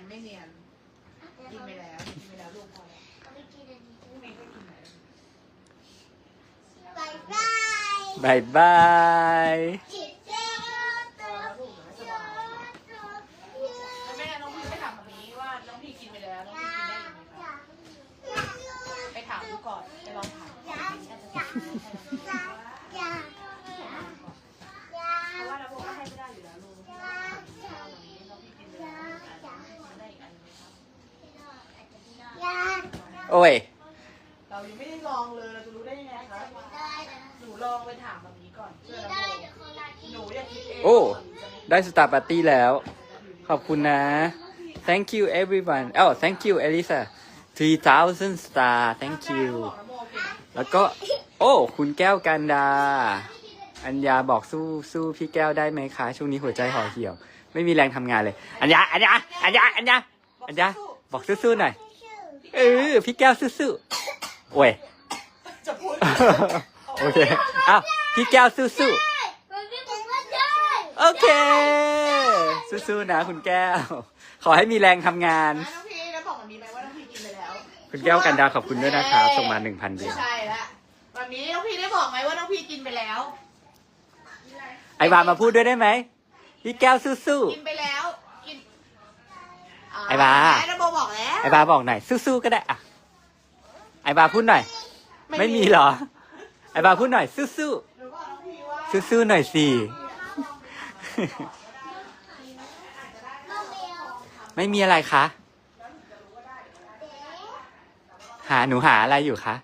นไม่เนียนกินไปแล้วกินไปแล้วลูกพอแล้วไม่กินอันนี้พรุ่งนี้ก็กินไหนบายบายบายบายจิตเจ้าตัวลูกไม่สบายแล้วแม่น้องพี่ไปถามแบบนี้ว่าน้องพี่กินไปแล้วน้องพี่กินได้ยังไงคะไปถามดูก่อนไปลองถามเพราะว่าเราบอกว่าให้ไม่ได้อยู่แล้วลูกน้องพี่กินไปแล้วกินได้อีกอันไหมครับ โอ้ย เรายังไม่ได้ลองเลยเราจะรู้ได้ยังไงคะหนูลองไปถามแบบนี้ก่อนเชื่อแล้วหนูอยากคิดเองโอ้ ได้สตาร์ปาร์ตี้แล้ว ขอบคุณนะ thank you everyone เอ้า thank you Elisa 3000 star thank you บอกนะโมโอเคไหมแล้วก็ โอ้ คุณแก้วกันดา อัญญาบอกสู้สู้พี่แก้วได้ไหมคะ ช่วงนี้หัวใจห่อเหี่ยว ไม่มีแรงทำงานเลย อัญญา อัญญา อัญญา อัญญา อัญญา บอกสู้ๆหน่อย เออพี่แก้วสู้ๆโอ้ยจะพูดโอเคอ้าวพี่แก้วสู้ๆโอเค สู้ๆนะคุณแก้ว ขอให้มีแรงทำงาน น้องพี่แล้วบอกมันมีไหมว่าน้องพี่กินไปแล้วคุณแก้วกันดาขอบคุณด้วยนะครับส่งมา1,000เดีไม่ยวใช่ละวันนี้น้องพี่ได้บอกไหมว่าน้องพี่กินไปแล้ว ไอวามาพูดด้วยได้ไหมพี่แก้วสู้กินไปแล้วกิน ไอ้บา ไอ้น้องโบบอกแล้วๆไอบาบอกหน่อยสู้ๆก็ได้อะไอบาพูดหน่อย ไม่มีเหรอ ไอบาพูดหน่อยสู้หนูบอกน้องพี่ว่าๆสู้ๆหน่อยสิไม่มีอะไรคะหาหนูหาอะไรอยู่คะ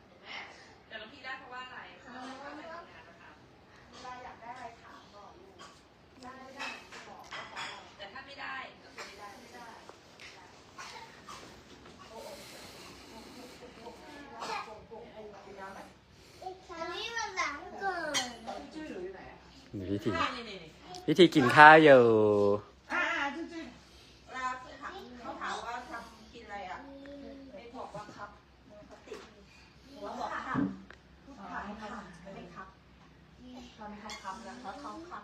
ชื่อหนูอยู่ไหนอะ พิธีนี่นี่นี่พิธีกินข้าวอยู่ อ่าจริงๆเวลาถามเขาถามว่าทำกินอะไรอะไม่บอกว่าครับเขาติดหนูบอกครับพูดถามให้เขาไม่ได้ครับทำให้เขาครับนะเขาเขาครับ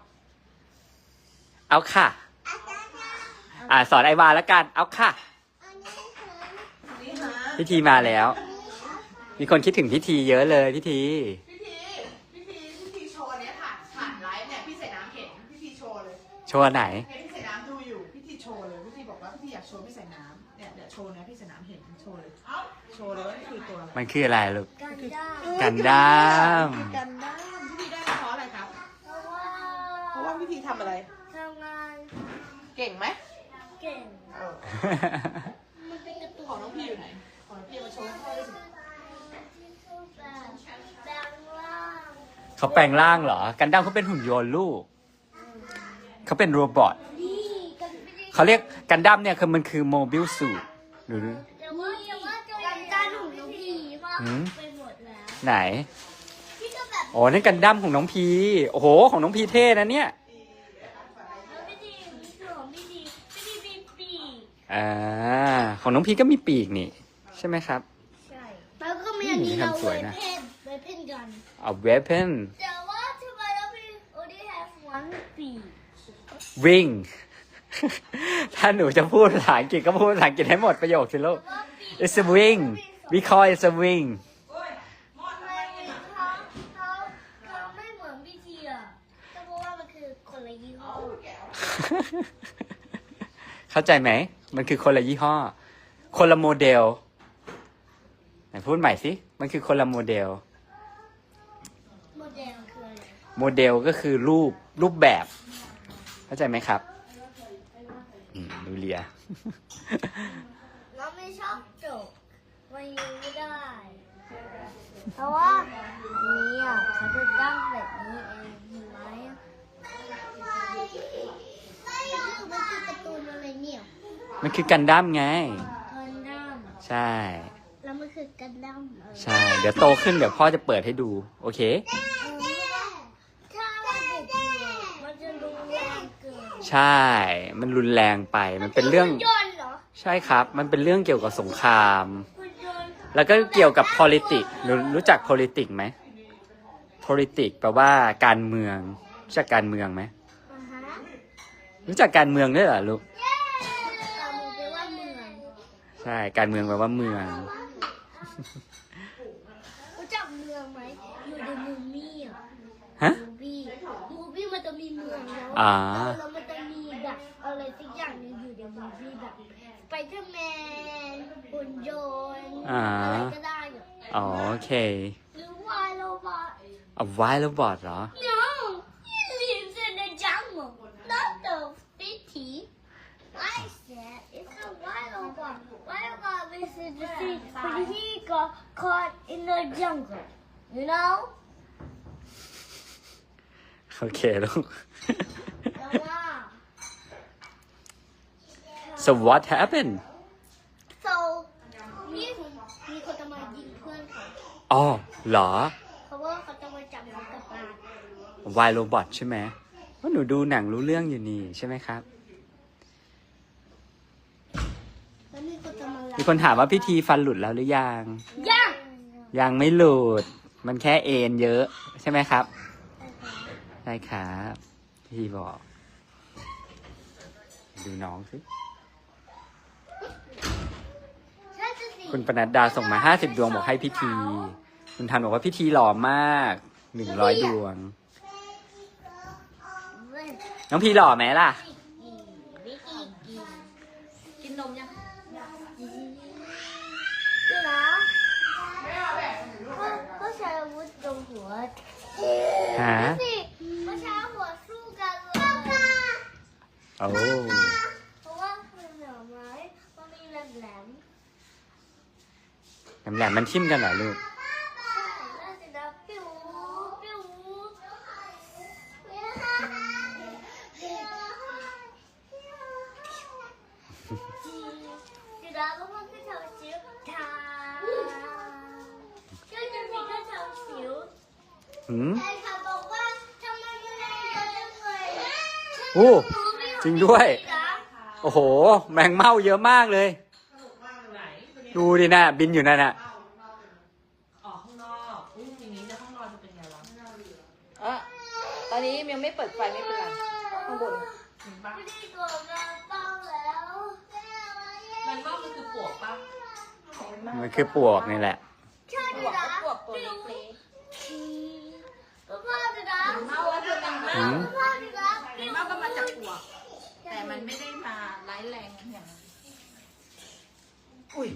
เอาค่ะ อ่าสอนไอวาแล้วกัน เอาค่ะ นี่ฮะพิธีมาแล้ว มีคนคิดถึงพิธีเยอะเลยพิธีพี่ทีพี่ทีพี่ทีโชว์อันเนี้ยผ่านผ่านไลฟ์เนี่ยพี่ใส่น้ำเห็นพี่ทีโชว์ เลยโชว์ไหนให้พี่ใส่น้ำดูอยู่ พี่ทีโชว์เลย พี่ทีบอกว่าพี่ทีอยากโชว์พี่ใส่น้ำเนี่ยเดี๋ยวโชว์เนี่ยพี่ใส่น้ำเห็นโชว์เลย โชว์เลยว่านี่คือตัวอะไรมันคืออะไรลูก กันได้กันด้าม กันด้ามพี่ทีได้มาเพราะอะไรครับ เพราะว่าเพราะว่าพี่ทีทำอะไร ทำงานเก่งไหมเก่ง เออมันเป็นการ์ตูนของน้องพี่อยู่ไหน ของน้องพี่เอามาโชว์ให้พ่อดูสิที่สู้แบบแบงล่างเขาแปลงร่างเหรอ กันด้ามเขาเป็นหุ่นยนต์ลูก เขาเป็นโรบอทนี่กันไม่ได้เขาเรียกกันด้ามเนี่ยคือมันคือโมบิลสูทหรือแต่ว่าแต่ว่ากันด้านของน้องพี่ว่าหืมไปหมดแล้วไหนพี่ก็แบบอ๋อนั่นกันด้ามของน้องพีโอ้โห ของน้องพีเท่นะเนี่ยแล้วพี่ดีนี่คือของพี่ดีพี่ดีมีปีกอ่าของน้องพีก็มีปีกนี่ ใช่ไหมครับ ใช่แล้วก็มีอันนี้อืมเราทำสเววยนะเพนเวเพนกันเอา weapon แต่ว่าทำไมเราไม่ only have one ปีกวิ่ง ถ้าหนูจะพูดภาษาอังกฤษก็พูดภาษาอังกฤษให้หมดประโยคสิลูกแต่ว่าปีก It's a wing we call it a wing ทำไมเขาไม่เหมือนพี่ทีอะพราะว่ามันคือคนละยี่ห้อเข้าใจไหม มันคือคนละยี่ห้อ คนละโมเดล ไหนพูดใหม่สิ มันคือคนละโมเดล โมเดลคืออะไร โมเดลก็คือรูปรูปแบบ เข้าใจไหมครับอืมดูเลียเราไม่ชอบจบมันยังไม่ได้ เพราะว่าอันนี้อะเขาจะตั้งแบบนี้เองเห็นไหมไม่มันคือการ์ตูนอะไรเนี่ยมันคือกันดั้มไง กันดั้มใช่ แล้วมันคือกันดั้มเออใช่ เดี๋ยวโตขึ้นเดี๋ยวพ่อจะเปิดให้ดู โอเค ถ้าเราเด็กอยู่มันจะรุนแรงเกิน ใช่ มันรุนแรงไป มันเป็นเรื่องหุ่นยนต์เหรอใช่ครับ มันเป็นเรื่องเกี่ยวกับสงคราม หุ่นยนต์แล้วก็เกี่ยวกับ politics รู้รู้จัก politics ไหม politics แปลว่าการเมือง รู้จักการเมืองไหม อ่าฮะรู้จักการเมืองด้วยเหรอลูกตามมือไปว่ามือใช่ การเมืองแปลว่าเมือง รู้จักเมืองไหมอยู่ในมูมี่อะฮะ มูบี้มูบี้มันจะมีเมืองแล้วอ่าแล้ว อ่า อะไรก็ได้อะ อ๋อโอเค หรือวายโรบอท เอาไว้แล้วบอดเหรอ No, he lives in the jungle, not the city. I said it's a wild one. Wild one lives in the city, but he got caught in the jungle. You know? โอเคลูก Wow. so what happened อ๋อเหรอ เพราะว่าเขาจะมาจับมันกลับบ้านวายโรบอทใช่ไหมว่าหนูดูหนังรู้เรื่องอยู่นี่ใช่ไหมครับ แล้วมีคนจะมารับมีคนถามว่าพิธีฟันหลุดแล้วหรือยัง ยังยังไม่หลุด มันแค่เอ็นเยอะใช่ไหมครับใช่ครับพี่บอก ดูน้องสิ คุณปนัดดาส่งมาห้าสิบดวงบอกให้พิธี คุณทันบอกว่าพิธีหล่อมากหนึ่งร้อยดวง น้องพี่หล่อไหมล่ะวิธีกินกินนมยังดูนะเขาเขาใช้อาวุธตรงหัวฮะดูสิเขาใช้หัวสู้กันเลยโอ้เพราะว่ามันเหนือไม้มันมีแหลมแหลมแหลมๆมันทิ่มกันเหรอลูก ๆใช่แล้วสินะปิ้วปิ้ว สินะแล้วมันก็ทำสิวทาก็จะมีก็ทำสิวหืมใช่ค่ะบอกว่าทำไมไม่ได้เยอะจังเลยโอ้จริงด้วย โอ้โห แมงเม่าเยอะมากเลย ดูดินะบินอยู่นั่นน่ะ ออกข้างนอกอุ้ยอย่างนี้จะห้องนอนจะเป็นไงวะเออตอนนี้ยังไม่เปิดไฟไม่เป็นไรข้างบนเห็นปะไม่ได้ตัวงานเต้าแล้วมันนอกมันคือปวกปะมันคือปลวกนี่แหละใช่ปดิวกนะปวกตัวเล็กก็พ่อดินะๆเมาว่าคือมันเมาหืมพ่อดินะเมาก็มาจากปวก แต่มันไม่ได้มาร้ายแรงอย่างนั้นอุ้ย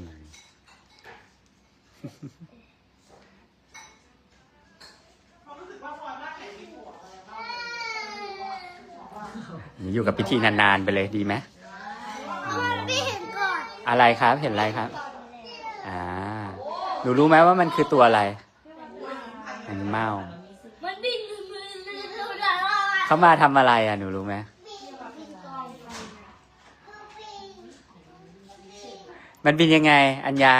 อยู่กับพิธีนานๆไปเลยดีไหมพี่เห็นก่ อนอะไรครับ เห็นอะไรครับ อ่า หนูรู้ไหมว่ามันคือตัวอะไรแมงเม่ามันบินมือมือเท่าไหร่เขามาทำอะไรอะ หนูรู้ไหมมันบินยังไง อัญญา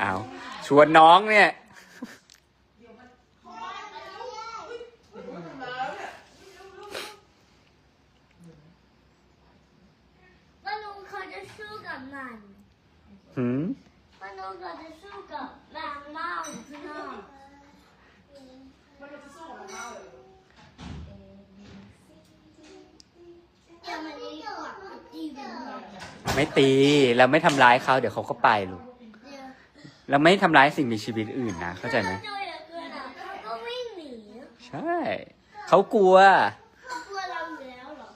อ้าวชวนน้องเนี่ย ว่าลุงเขาจะสู้กับมัน หืม ว่าลุงเขาจะสู้กับแมงเม่าอยู่ข้างนอกแต่ มันไม่กดตีเป็นไงไม่ตีเราไม่ทำร้ายเขาเดี๋ยวเขาก็ไปลูกเดี๋ยวเราไม่ทำร้ายสิ่งมีชีวิตอื่นนะเข้าใจไหมเจออย่างเกินอะเขาก็วิ่งหนีใช่ เขากลัว เขากลัวเราอยู่แล้วเหรอ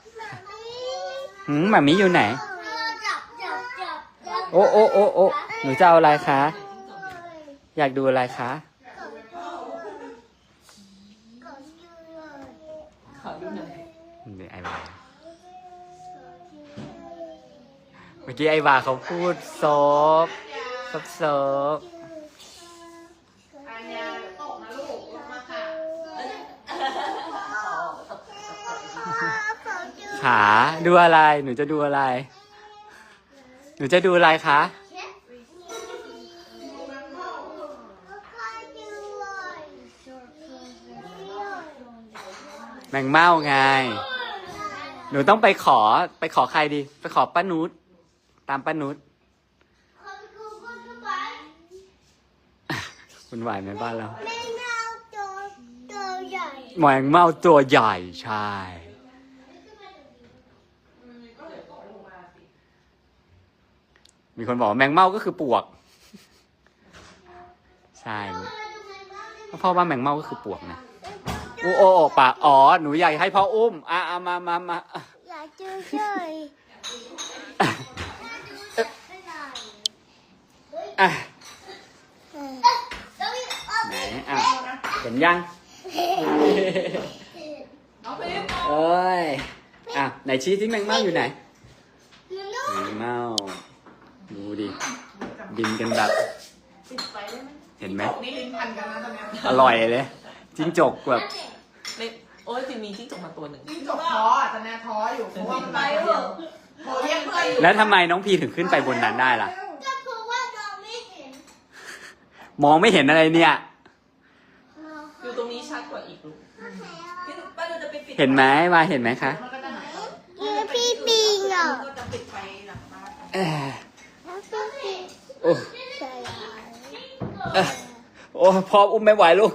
หืมหมามิอยู่ไหนจับจับจับจับ โอ้โอ้โอ้โอ้หนูจะเอาอะไรคะ อยากดูอะไรคะ ขอดูหน่อยนี่ไอวาเมื่อกี้ไอวาเขาพูดซบซบซบขาดูอะไร หนูจะดูอะไร หนูจะดูอะไรคะ แมงเม่าไง หนูต้องไปขอไปขอใครดี ไปขอป้านุชตามป้านุชคุณไหวไหมบ้านเราแมงเม่าตัวตัวใหญ่แมงเม่าตัวใหญ่ใช่ มีคนบอกว่าแมงเม่าก็คือปวก ใช่พ่อว่าแมงเม่าก็คือปวกนะอูโอโอปะอ๋อ หนูอยากให้พ่ออุ้ม อะอะมามามาอะอยากเจอเฉยอะไหนอะเห็นยังน้องพิมพ์เอ้ย อะ ไหนชี้ทิ้งแมงเม่าอยู่ไหนแมงเม่า ดูดิบินกันแบบปิดไฟได้ไหมเห็นไหมจบนี่ลิ้นพันกันนะตอนเนี้ยอร่อยเลยจิ้งจกแบบเล็กโอ้ยจริงมีจิ้งจกมาตัวหนึ่งจิ้งจกท้ออะตอนเนี้ยท้ออยู่เพราะว่ามันไปเถอะโทรเรียกเพื่อนอยู่แล้วทำไมน้องพีถึงขึ้นไปบนนั้นได้ล่ะ ก็เพราะว่าเราไม่เห็นมองไม่เห็นอะไรเนี่ย อยู่ตรงนี้ชัดกว่าอีกลูกป้าดูจะไปปิดเห็นไหมมาเห็นไหมคะมันก็จะหายแล้วพี่ปิงอะก็จะปิดไฟหลังบ้าน เอ้ยแล้วพี่ปิง โอ้ใช่เอ้ยโอ้พออุ้มไม่ไหวลูก